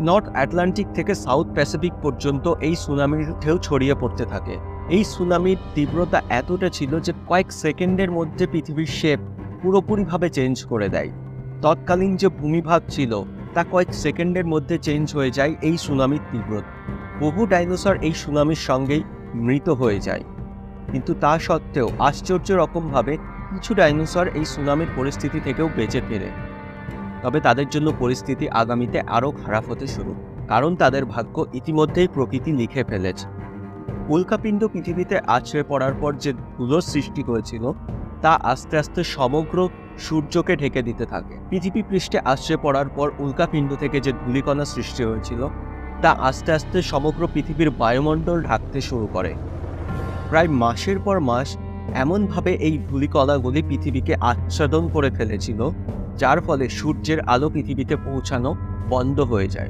North Atlantic থেকে South Pacific পর্যন্ত এই সুনামির ঢেউ ছড়িয়ে পড়তে থাকে। এই সুনামির তীব্রতা এতটা ছিল যে কয়েক সেকেন্ডের মধ্যে পৃথিবীর শেপ পুরোপুরিভাবে চেঞ্জ করে দেয়। তৎকালীন যে ভূমিভাগ ছিল, তা কয়েক সেকেন্ডের মধ্যে চেঞ্জ হয়ে যায় এই সুনামির তীব্রতা। বহু ডাইনোসর এই সুনামির সঙ্গেই মৃত হয়ে যায়। কিন্তু তা সত্ত্বেও আশ্চর্য রকমভাবে কিছু ডাইনোসর এই সুনামির পরিস্থিতি থেকেও বেঁচে ফেরে। তবে তাদের জন্য পরিস্থিতি আগামীতে আরও খারাপ হতে শুরু, কারণ তাদের ভাগ্য ইতিমধ্যেই প্রকৃতি লিখে ফেলেছে। উল্কাপিণ্ড পৃথিবীতে আছড়ে পড়ার পর যে ধুলোর সৃষ্টি হয়েছিল, তা আস্তে আস্তে সমগ্র সূর্যকে ঢেকে দিতে থাকে। পৃথিবী পৃষ্ঠে আছড়ে পড়ার পর উল্কাপিণ্ড থেকে যে ধূলিকণা সৃষ্টি হয়েছিল, তা আস্তে আস্তে সমগ্র পৃথিবীর বায়ুমণ্ডল ঢাকতে শুরু করে। প্রায় মাসের পর মাস এমনভাবে এই ধূলিকণাগুলি পৃথিবীকে আচ্ছাদন করে ফেলেছিল যার ফলে সূর্যের আলো পৃথিবীতে পৌঁছানো বন্ধ হয়ে যায়।